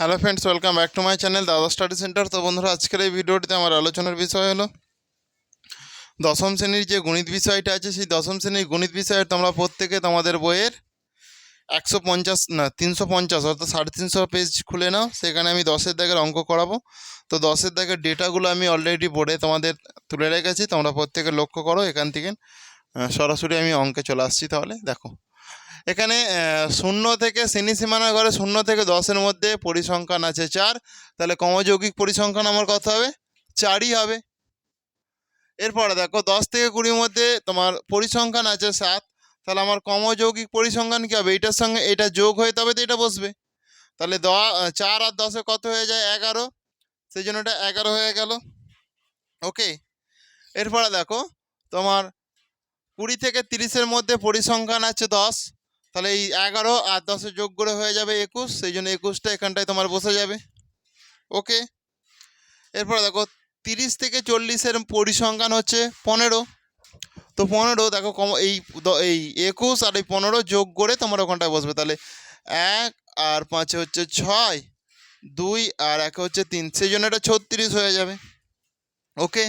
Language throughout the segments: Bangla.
Hello friends welcome back to my channel Dada study centre তো বন্ধুরা, আজকের এই ভিডিওটিতে আমার আলোচনার বিষয় হলো, দশম শ্রেণির যে গণিত বিষয়টা আছে, সেই দশম শ্রেণির গণিত বিষয়ে তোমরা প্রত্যেকে তোমাদের বইয়ের একশো পঞ্চাশ, না, তিনশো পঞ্চাশ, অর্থাৎ সাড়ে তিনশো পেজ খুলে নাও, সেখানে আমি দশের দাগের অঙ্ক করাবো। তো দশের দাগের ডেটাগুলো আমি অলরেডি বোর্ডে তোমাদের তুলে রেখেছি, তোমরা প্রত্যেকে লক্ষ্য করো এখান থেকে। সরাসরি আমি অঙ্কে চলে আসছি তাহলে, দেখো। এখানে শূন্য থেকে শ্রেণি সীমানা ঘরে শূন্য থেকে দশের মধ্যে পরিসংখ্যান আছে চার। তাহলে কমযৌগিক পরিসংখ্যান আমার কত হবে? চারই হবে। এরপরে দেখো, দশ থেকে কুড়ির মধ্যে তোমার পরিসংখ্যান আছে সাত। তাহলে আমার কমযৌগিক পরিসংখ্যান কী হবে? এইটার সঙ্গে এটা যোগ হয়ে তবে তো এটা বসবে। তাহলে দ চার আর দশে কত হয়ে যায়? এগারো। সেই জন্য এটা এগারো হয়ে গেল। ওকে? এরপরে দেখো, তোমার কুড়ি থেকে তিরিশের মধ্যে পরিসংখ্যান আছে দশ। তাহলে এই এগারো আর দশে যোগ করে হয়ে যাবে একুশ, সেই জন্য একুশটা এখানটায় তোমার বসে যাবে। ওকে? এরপরে দেখো, তিরিশ থেকে চল্লিশের পরিসংখ্যান হচ্ছে পনেরো। তো পনেরো, দেখো কম, এই এই একুশ আর এই পনেরো যোগ করে তোমার ওখানটায় বসবে। তাহলে এক আর পাঁচে হচ্ছে ছয়, দুই আর এক হচ্ছে তিন, সেই জন্য এটা ছত্রিশ হয়ে যাবে। ওকে?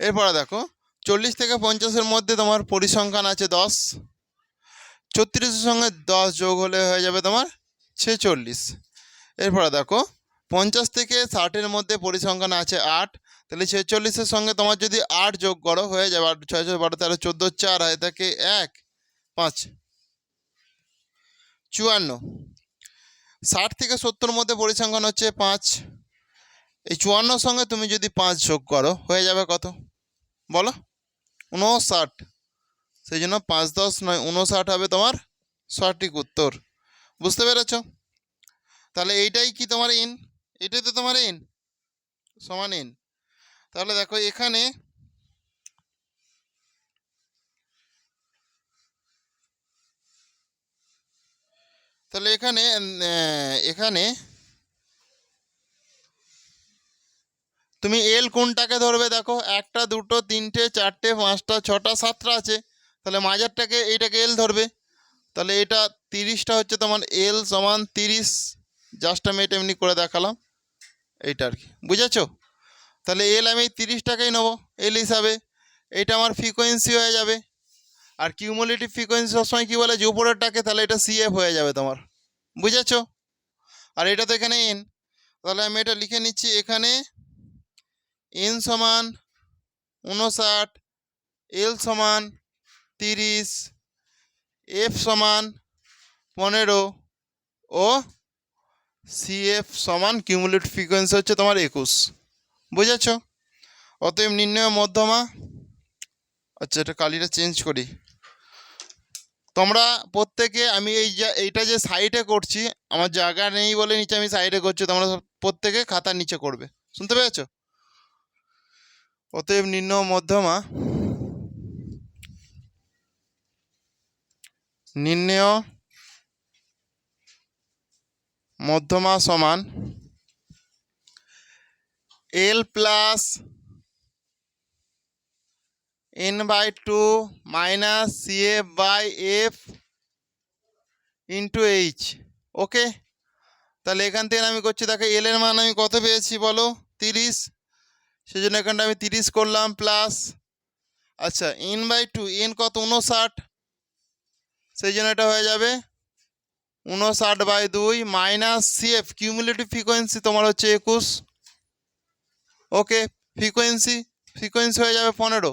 এরপরে দেখো, চল্লিশ থেকে পঞ্চাশের মধ্যে তোমার পরিসংখ্যান আছে দশ ছত্রিশের সঙ্গে দশ যোগ হলে হয়ে যাবে তোমার ছেচল্লিশ। এরপরে দেখো, পঞ্চাশ থেকে ষাটের মধ্যে পরিসংখ্যান আছে আট, তাহলে ছেচল্লিশের সঙ্গে তোমার যদি আট যোগ করো, হয়ে যাবে আট, ছয় ছয়, বারো, তেরো, চোদ্দ, চার, হয় থাকে এক, পাঁচ, চুয়ান্ন। ষাট থেকে সত্তর মধ্যে পরিসংখ্যান হচ্ছে পাঁচ। এই চুয়ান্নর সঙ্গে তুমি যদি পাঁচ যোগ করো, হয়ে যাবে কত? বলো? উনষাট সেই জন্য পাঁচ দশ নয় উনষাট হবে তোমার সঠিক উত্তর। বুঝতে পেরেছ? তাহলে এইটাই কি তোমার ইন এটাই তো তোমার ইন সমান ইন তাহলে দেখো এখানে তাহলে এখানে এখানে তুমি এল কোনটাকে ধরবে দেখো? একটা, দুটো, তিনটে, চারটে, পাঁচটা, ছটা, সাতটা আছে। তাহলে মাঝারটাকে এইটাকে এল ধরবে। তাহলে এটা তিরিশটা হচ্ছে তোমার এল সমান তিরিশ। জাস্ট আমি এটা এমনি করে দেখালাম। এইটা আর কি। বুঝেছ? তাহলে এল আমি এই তিরিশটাকেই নেব এল হিসাবে। এইটা আমার ফ্রিকোয়েন্সি হয়ে যাবে। আর কিউমুলেটিভ ফ্রিকোয়েন্সি সবসময় কী বলে? যে উপরেরটাকে, তাহলে এটা সিএফ হয়ে যাবে তোমার। বুঝেছ? আর এটা তো এখানে এন তাহলে আমি এটা লিখে নিচ্ছি এখানে এন সমান উনষাট এল সমান তিরিশ এফ সমান পনেরো ও সিএফ সমান কিউমুলেট ফ্রিকোয়েন্সি হচ্ছে তোমার একুশ। বুঝেছ? অতএব নির্ণয় মধ্যমা আচ্ছা এটা কালিটা চেঞ্জ করি। তোমরা প্রত্যেকে, আমি এই যা, এইটা যে সাইডে করছি, আমার জায়গা নেই বলে নিচে আমি সাইডে করছি, তোমরা প্রত্যেকে খাতার নিচে করবে। শুনতে পেরেছ অতএব নির্ণয় মধ্যমা নির্ণয় মধ্যমা সমান L plus N by two minus C F by F into H okay তাহলে এখান থেকে আমি করছি। দেখো এল এর মান আমি কত পেয়েছি বলো? তিরিশ। সেই জন্য এখানটা আমি তিরিশ করলাম প্লাস আচ্ছা এন বাই টু এন কত? উনষাট সেই জন্য এটা হয়ে যাবে উনষাট বাই দুই মাইনাস সিএফ কিউমুলেটিভ ফ্রিকোয়েন্সি তোমার হচ্ছে একুশ। ওকে ফ্রিকোয়েন্সি ফ্রিকোয়েন্সি হয়ে যাবে পনেরো।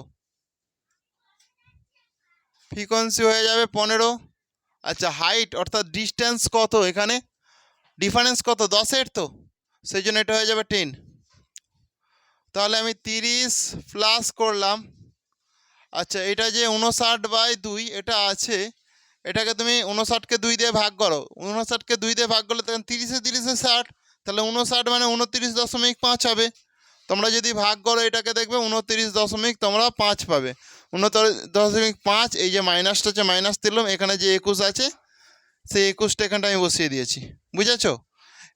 ফ্রিকোয়েন্সি হয়ে যাবে পনেরো। আচ্ছা হাইট অর্থাৎ ডিস্টেন্স কত এখানে? ডিফারেন্স কত? দশের তো। সেই জন্য এটা হয়ে যাবে টেন তাহলে আমি তিরিশ প্লাস করলাম। আচ্ছা এটা যে উনষাট বাই দুই, এটা আছে এটাকে তুমি উনষাটকে দুই দিয়ে ভাগ করো। উনষাটকে দুই দিয়ে ভাগ করলে তখন তিরিশে তিরিশে ষাট, তাহলে উনষাট মানে উনতিরিশ দশমিক পাঁচ হবে। তোমরা যদি ভাগ করো এটাকে দেখবে উনতিরিশ দশমিক তোমরা পাঁচ পাবে। উনতিরিশ দশমিক পাঁচ, এই যে মাইনাসটা হচ্ছে মাইনাস দিলাম এখানে যে একুশ আছে, সেই একুশটা এখানটা আমি বসিয়ে দিয়েছি। বুঝেছ?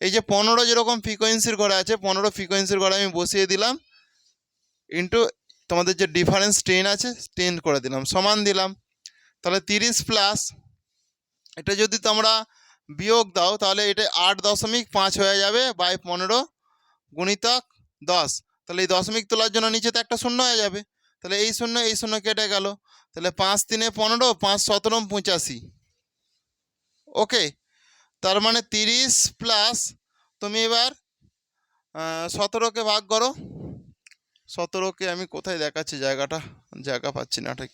এই যে পনেরো যেরকম ফ্রিকোয়েন্সির ঘরে আছে, পনেরো ফ্রিকোয়েন্সির ঘরে আমি বসিয়ে দিলাম। ইন্টু তোমাদের যে ডিফারেন্স টেন আছে টেন করে দিলাম। সমান দিলাম। তিরিশ প্লাস এটা যদি তোমরা বিয়োগ দাও, তাহলে এটা আট দশমিক পাঁচ হয়ে যাবে বাই পনেরো গুণিতক দশ। তাহলে এই দশমিক তোলার জন্য নিচে তো একটা শূন্য হয়ে যাবে। তাহলে এই শূন্য এই শূন্য কেটে গেল। তাহলে পাঁচ তিনে পনেরো, পাঁচ সতেরো, পঁচাশি। ওকে, তার মানে তিরিশ প্লাস তুমি এবার সতেরোকে ভাগ করো। সতেরোকে আমি কোথায় দেখাচ্ছি? জায়গাটা, জায়গা পাচ্ছি না ঠিক।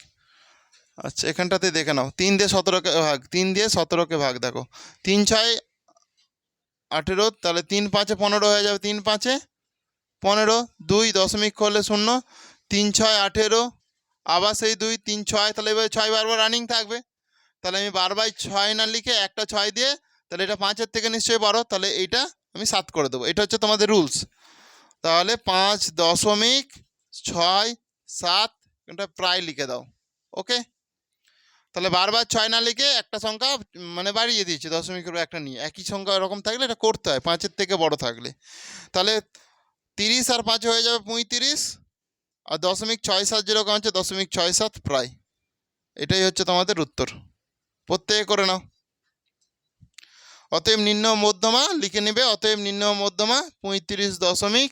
আচ্ছা এখানটাতে দেখে নাও। তিন দিয়ে সতেরোকে ভাগ, তিন দিয়ে সতেরোকে ভাগ, দেখো। তিন ছয় আঠেরো, তাহলে তিন পাঁচে পনেরো হয়ে যাবে। তিন পাঁচে পনেরো, দুই দশমিক করলে শূন্য, তিন ছয় আঠেরো, আবার সেই দুই, তিন ছয়, তাহলে এবার ছয় বারবার রানিং থাকবে। তাহলে আমি বারবার ছয় না লিখে একটা ছয় দিয়ে, তাহলে এটা পাঁচের থেকে নিশ্চয়ই বারো, তাহলে এইটা আমি সাত করে দেবো। এটা হচ্ছে তোমাদের রুলস তাহলে পাঁচ দশমিক ছয় সাত, এটা প্রায় লিখে দাও। ওকে তাহলে বারবার ছয় না লিখে একটা সংখ্যা মানে বাড়িয়ে দিয়েছে দশমিকের একটা নিয়ে। একই সংখ্যা এরকম থাকলে এটা করতে হয়, পাঁচের থেকে বড় থাকলে। তাহলে তিরিশ আর পাঁচ হয়ে যাবে পঁয়ত্রিশ, আর দশমিক ছয় সাত যেরকম আছে দশমিক ছয় সাত প্রায়। এটাই হচ্ছে তোমাদের উত্তর। প্রত্যেকে করে নাও। অতএব নিম্ন মধ্যমা, লিখে নেবে, অতএব নিম্ন মধ্যমা পঁয়ত্রিশ দশমিক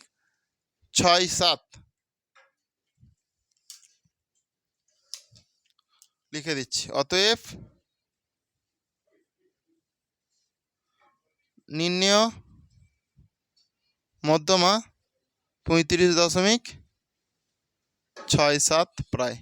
ছয় সাত। লিখে দিচ্ছি। অতএব নির্ণয় মধ্যমা পঁয়ত্রিশ দশমিক ছয় সাত প্রায়।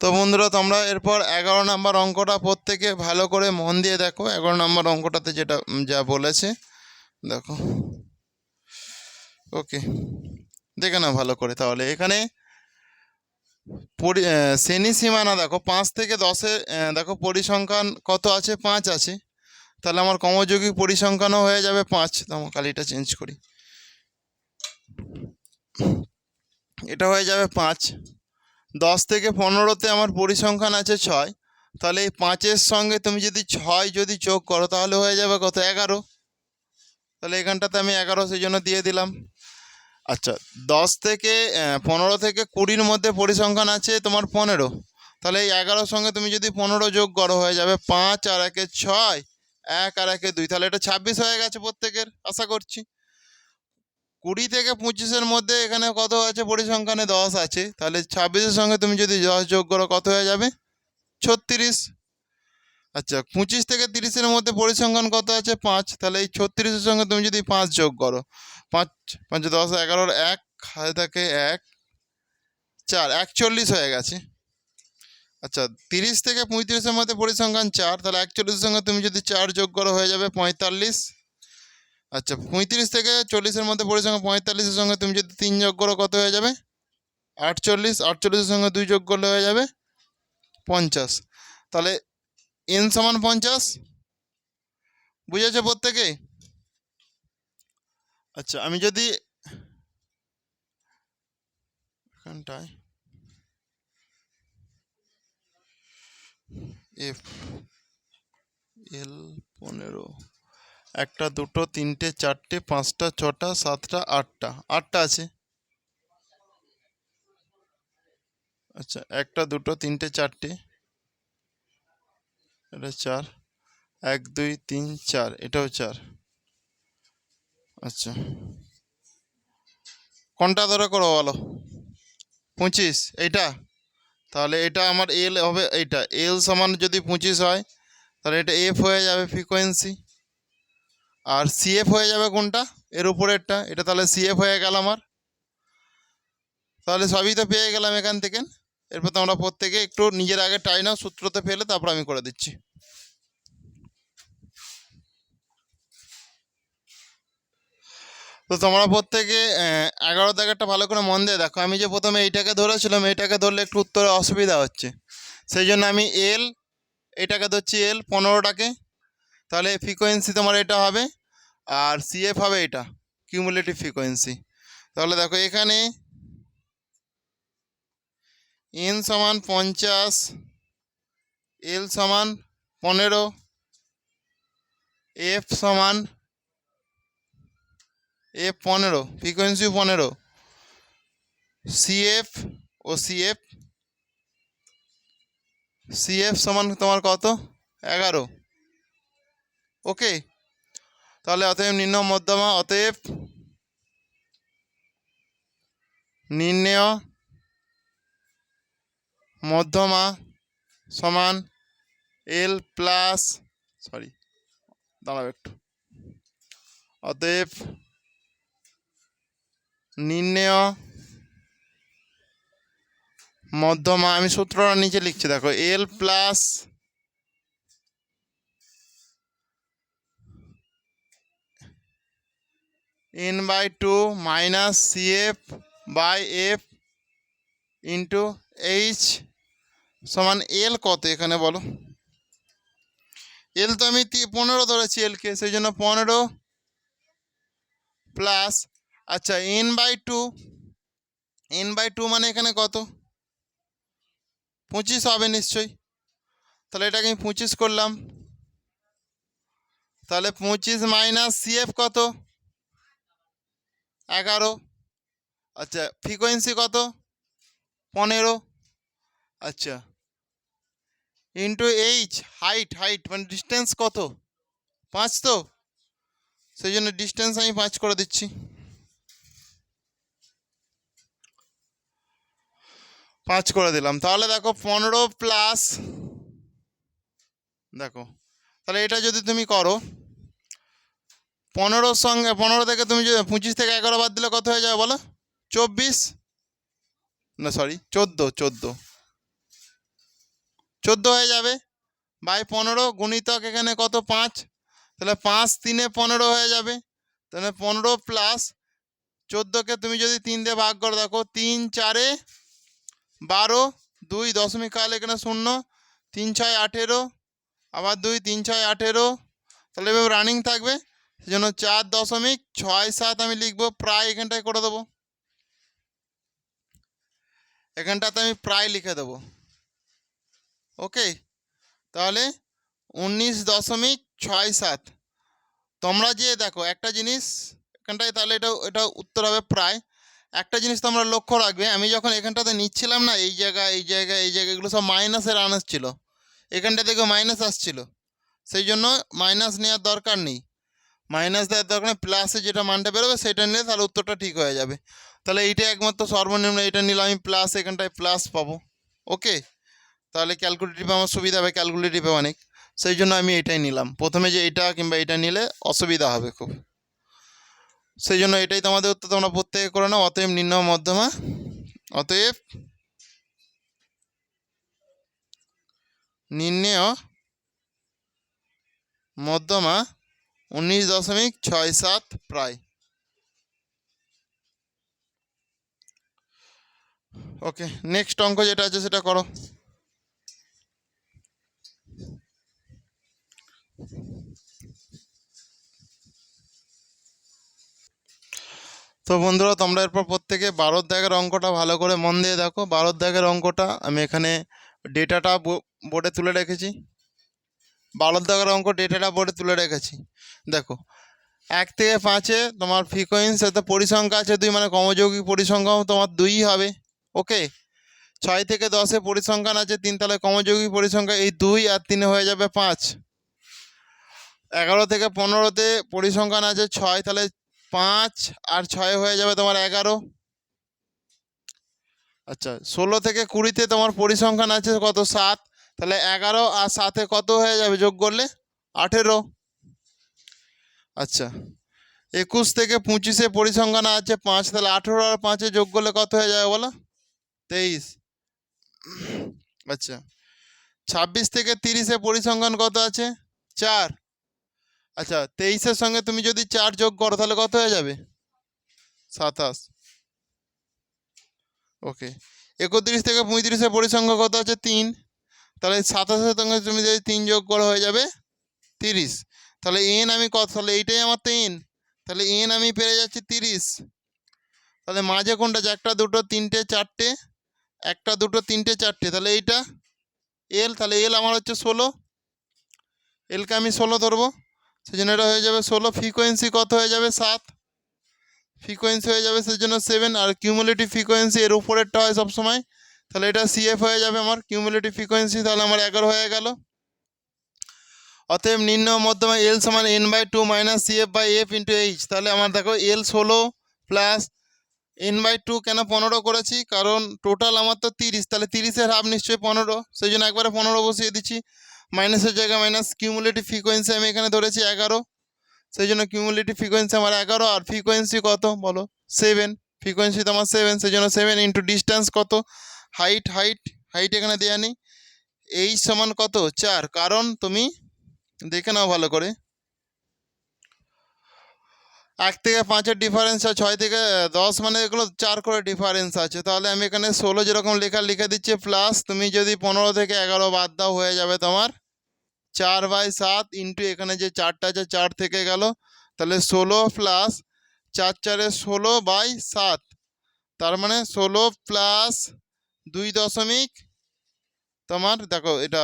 তো বন্ধুরা, তোমরা এরপর এগারো নম্বর অঙ্কটা প্রত্যেকে ভালো করে মন দিয়ে দেখো। এগারো নম্বর অঙ্কটাতে যেটা যা বলেছে, দেখো। ওকে, দেখে নাও ভালো করে তাহলে। এখানে পরি শ্রেণি সীমানা দেখো, পাঁচ থেকে দশে দেখো পরিসংখ্যান কত আছে? পাঁচ আছে। তাহলে আমার কমযোগী পরিসংখ্যানও হয়ে যাবে পাঁচ। আমার কালিটা চেঞ্জ করি। এটা হয়ে যাবে পাঁচ। দশ থেকে পনেরোতে আমার পরিসংখ্যান আছে ছয়। তাহলে এই পাঁচের সঙ্গে তুমি যদি ছয় যদি যোগ করো, তাহলে হয়ে যাবে কত? এগারো। তাহলে এখানটাতে আমি এগারো সেই জন্য দিয়ে দিলাম। আচ্ছা দশ থেকে পনেরো থেকে কুড়ির মধ্যে পরিসংখ্যান আছে তোমার পনেরো। তাহলে এই এগারোর সঙ্গে তুমি যদি পনেরো যোগ করো, হয়ে যাবে পাঁচ আর একে ছয়, এক আর একে দুই। তাহলে এটা ছাব্বিশ হয়ে গেছে প্রত্যেকের, আশা করছি। কুড়ি থেকে পঁচিশের মধ্যে এখানে কত আছে? পরিসংখ্যানে দশ আছে। তাহলে ছাব্বিশের সঙ্গে তুমি যদি দশ যোগ করো, কত হয়ে যাবে? ছত্রিশ। আচ্ছা পঁচিশ থেকে তিরিশের মধ্যে পরিসংখ্যান কত আছে? পাঁচ। তাহলে এই ছত্রিশের সঙ্গে তুমি যদি পাঁচ যোগ করো, পাঁচ পাঁচ, দশ, এগারোর এক, হাতে থাকে এক, চার, একচল্লিশ হয়ে গেছে। আচ্ছা তিরিশ থেকে পঁয়ত্রিশের মধ্যে পরিসংখ্যান চার, তাহলে একচল্লিশের সঙ্গে তুমি যদি চার যোগ করো, হয়ে যাবে পঁয়তাল্লিশ। আচ্ছা পঁয়ত্রিশ থেকে চল্লিশের মধ্যে পরিসংখ্যান পঁয়তাল্লিশের সঙ্গে তুমি যদি তিন যোগ করো, কত হয়ে যাবে? আটচল্লিশ, আটচল্লিশের সঙ্গে দুই যোগ করলে হয়ে যাবে পঞ্চাশ। তাহলে এন সমান পঞ্চাশ? বুঝেছ প্রত্যেকে? আচ্ছা আমি যদি এখানটায় এফ এল পনেরো একটা দুটো, তিনটে, চারটে, পাঁচটা, ছটা, সাতটা, আটটা। আটটা আছে? আচ্ছা একটা, দুটো, তিনটে, চারটে। এটা চার। এক, দুই, তিন, চার। এটাও চার। আচ্ছা। কোনটা ধরে করো বলো? পঁচিশ। এইটা? তাহলে এটা আমার এল হবে এইটা। এল সমান যদি পঁচিশ হয়, তাহলে এটা এফ হয়ে যাবে ফ্রিকোয়েন্সি আর সিএফ হয়ে যাবে কোনটা? এর উপরেরটা। এটা তাহলে সিএফ হয়ে গেল আমার। তাহলে সবই তো পেয়ে গেলাম এখান থেকে। এরপর তোমরা প্রত্যেকে একটু নিজের আগে টাই নাও, সূত্রতে ফেলে তারপর আমি করে দিচ্ছি। তো তোমরা প্রত্যেকে এগারো দাগেরটা ভালো করে মন দিয়ে দেখো। আমি যে প্রথমে এইটাকে ধরেছিলাম, এইটাকে ধরলে একটু উত্তরে অসুবিধা হচ্ছে। সেই জন্য আমি এল এটাকে ধরছি এল পনেরোটাকে। তাহলে ফ্রিকোয়েন্সি তোমার এটা হবে আর সিএফ হবে এটা কিউমুলেটিভ ফ্রিকোয়েন্সি তাহলে দেখো এখানে এন সমান পঞ্চাশ এল সমান পনেরো এফ সমান এফ পনেরো ফ্রিকোয়েন্সি পনেরো। সিএফ ও সিএফ সিএফ সমান তোমার কত? এগারো। ওকে তাহলে অতএব নিম্ন মধ্যমা, অতএব নির্ণয় মধ্যমা সমান এল প্লাস সরি দাঁড়াও একটু। অতএব নির্ণয় মধ্যমা, আমি সূত্রটা নিচে লিখছি, দেখো L plus N by two minus C F by F into H সমান এল কত এখানে বলো? এল তো আমি পনেরো ধরেছি এলকে সেই জন্য পনেরো প্লাস আচ্ছা N by two N by two মানে এখানে কত? পঁচিশ হবে নিশ্চয়ই। তাহলে এটাকে আমি পঁচিশ করলাম। তাহলে পঁচিশ মাইনাস সিএফ কত? এগারো। আচ্ছা ফ্রিকোয়েন্সি কত? পনেরো। আচ্ছা ইন্টু এইচ হাইট হাইট মানে ডিস্টেন্স কত? পাঁচ তো? সেই জন্য ডিস্টেন্স আমি পাঁচ করে দিচ্ছি। পাঁচ করে দিলাম। তাহলে দেখো পনেরো প্লাস দেখো, তাহলে এটা যদি তুমি করো পনেরোর সঙ্গে, পনেরো থেকে তুমি যদি পঁচিশ থেকে এগারো বাদ দিলে কত হয়ে যাবে বলো? চব্বিশ? না সরি চোদ্দ চোদ্দ। চোদ্দ হয়ে যাবে। বাই পনেরো গুণিতক এখানে কত? পাঁচ। তাহলে পাঁচ তিনে পনেরো হয়ে যাবে। তাহলে পনেরো প্লাস চোদ্দোকে তুমি যদি তিন দিয়ে ভাগ করে, দেখো, তিন চারে বারো, দুই দশমিক কাল এখানে শূন্য, তিন ছয় আঠেরো, আবার দুই, তিন ছয় আঠেরো। তাহলে এভাবে রানিং থাকবে। সেজন্য চার দশমিক ছয় সাত আমি লিখব, প্রায় এখানটায় করে দেবো। এখানটাতে আমি প্রায় লিখে দেবো। ওকে? তাহলে উনিশ দশমিক ছয় সাত। তোমরা যে দেখো, একটা জিনিস এখানটায় তাহলে এটা এটা উত্তর হবে প্রায়। একটা জিনিস তোমরা লক্ষ্য রাখবে, আমি যখন এখানটাতে নিচ্ছিলাম না, এই জায়গা এই জায়গা এই জায়গা, এগুলো সব মাইনাসের আনাস ছিল। এখানটা থেকে মাইনাস আসছিল। সেই জন্য মাইনাস নেওয়ার দরকার নেই। মাইনাস দেওয়ার দরকার নেই প্লাসে যেটা মানটা বেরোবে সেটা নিলে তাহলে উত্তরটা ঠিক হয়ে যাবে। তাহলে এইটা একমাত্র সর্বনিম্ন এটা নিলে আমি প্লাস এখানটায় প্লাস পাবো। ওকে তাহলে ক্যালকুলেটিভে আমার সুবিধা হবে ক্যালকুলেটিভে অনেক। সেই জন্য আমি এটাই নিলাম। প্রথমে যে এটা কিংবা এটা নিলে অসুবিধা হবে খুব। সেই জন্য এটাই তোমাদের উত্তর, তোমরা প্রত্যেকে করে নাও, অতএব নির্ণয় মধ্যমা, অতএব নির্ণয় মধ্যমা উনিশ দশমিক ছয় সাত প্রায়। ওকে নেক্সট অঙ্ক যেটা আছে সেটা করো। তো বন্ধুরা, তোমরা এরপর প্রত্যেকে বারোর দাগের অঙ্কটা ভালো করে মন দিয়ে দেখো। বারোর দাগের অঙ্কটা আমি এখানে ডেটাটা বোর্ডে তুলে রেখেছি। বারোর দাগের অঙ্ক ডেটাটা বোর্ডে তুলে রেখেছি। দেখো, এক থেকে পাঁচে তোমার ফ্রিকোয়েন্স এতে পরিসংখ্যা আছে দুই মানে কমযোগী পরিসংখ্যাও তোমার দুই হবে ওকে ছয় থেকে দশে পরিসংখ্যান আছে তিন, তাহলে কমযোগী পরিসংখ্যা এই দুই আর তিনে হয়ে যাবে পাঁচ। এগারো থেকে পনেরোতে পরিসংখ্যান আছে ছয়, তাহলে পাঁচ আর ছয় হয়ে যাবে তোমার এগারো। আচ্ছা ষোলো থেকে কুড়িতে তোমার পরিসংখ্যান আছে কত? সাত। তাহলে এগারো আর সাথে কত হয়ে যাবে? যোগ করলে আঠেরো। আচ্ছা একুশ থেকে পঁচিশে পরিসংখ্যান আছে পাঁচ, তাহলে আঠেরো আর পাঁচে যোগ করলে কত হয়ে যাবে বলো? তেইশ। আচ্ছা ছাব্বিশ থেকে তিরিশে পরিসংখ্যান কত আছে? চার। আচ্ছা তেইশের সঙ্গে তুমি যদি চার যোগ করো, তাহলে কত হয়ে যাবে? সাতাশ। ওকে, একত্রিশ থেকে পঁয়ত্রিশে পরিসংখ্যা কত আছে? তিন। তাহলে সাতাশের সঙ্গে তুমি যদি তিন যোগ করো হয়ে যাবে তিরিশ। তাহলে এন আমি কত? তাহলে এইটাই আমার তো এন তাহলে এন আমি পেরে যাচ্ছি তিরিশ। তাহলে মাঝে কোনটা? একটা দুটো তিনটে চারটে, একটা দুটো তিনটে চারটে। তাহলে এইটা এল তাহলে এল আমার হচ্ছে ষোলো। এলকে আমি ষোলো ধরবো। সেই জন্য এটা হয়ে যাবে ষোলো। ফ্রিকোয়েন্সি কত হয়ে যাবে? সাত। ফ্রিকোয়েন্সি হয়ে যাবে সেই জন্য সেভেন আর কিউমুলেটিভ ফ্রিকোয়েন্সি এর উপরেরটা হয় সবসময় তাহলে এটা সিএফ হয়ে যাবে আমার কিউমুলেটিভ ফ্রিকোয়েন্সি তাহলে আমার এগারো হয়ে গেল। অতএব নিম্ন মধ্যমা এল সমান N by two minus CF by F into H তাহলে আমার দেখো এল ষোলো প্লাস এন বাই টু কেন পনেরো করেছি? কারণ টোটাল আমার তো তিরিশ, তাহলে তিরিশের হাফ নিশ্চয়ই পনেরো সেই জন্য একবারে পনেরো বসিয়ে দিচ্ছি। মাইনাসের জায়গায় মাইনাস কিউমুলেটিভ ফ্রিকোয়েন্সি আমি এখানে ধরেছি এগারো সেই জন্য কিউমুলেটিভ ফ্রিকোয়েন্সি আমার এগারো, আর ফ্রিকোয়েন্সি কত বলো? সেভেন ফ্রিকোয়েন্সি তো আমার সেভেন সেই জন্য সেভেন ইন্টু ডিস্টেন্স কত? হাইট হাইট হাইট এখানে দেওয়া নেই। এই সমান কত? চার। কারণ তুমি দেখে নাও ভালো করে। এক থেকে পাঁচের ডিফারেন্স আর ছয় থেকে দশ মানে এগুলো চার করে ডিফারেন্স আছে। তাহলে আমি এখানে ষোলো যেরকম লেখা, লিখে দিচ্ছি প্লাস তুমি যদি পনেরো থেকে এগারো বাদ দাও, হয়ে যাবে তোমার চার বাই সাত ইন্টু এখানে যে চারটা আছে, চার থেকে গেল। তাহলে ষোলো প্লাস চার চারে ষোলো বাই সাত। তার মানে ষোলো প্লাস দুই দশমিক, তোমার দেখো এটা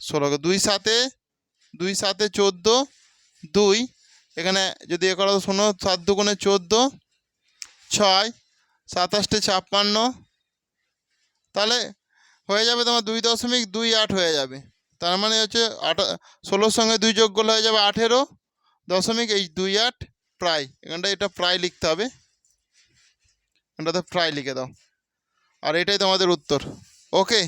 ষোলো দুই সাতে দুই সাতে চোদ্দ, দুই, এখানে যদি এ করো শোনো সাত দুগুণে চোদ্দ, ছয় সাতাশটে ছাপ্পান্ন, তাহলে হয়ে যাবে তোমার দুই দশমিক দুই আট হয়ে যাবে। তার মানে হচ্ছে আট, ষোলোর সঙ্গে দুই যোগ হয়ে যাবে আঠেরো, দশমিক এই দুই আট প্রায় এখানটা এটা প্রায় লিখতে হবে। এখানটাতে প্রায় লিখে দাও। আর এটাই তোমাদের উত্তর। ওকে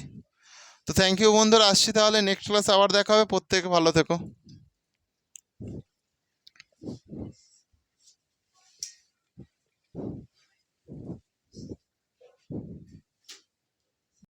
তো থ্যাংক ইউ বন্ধুরা, আসছি তাহলে নেক্সট ক্লাস আবার দেখা হবে। প্রত্যেকে ভালো থেকো।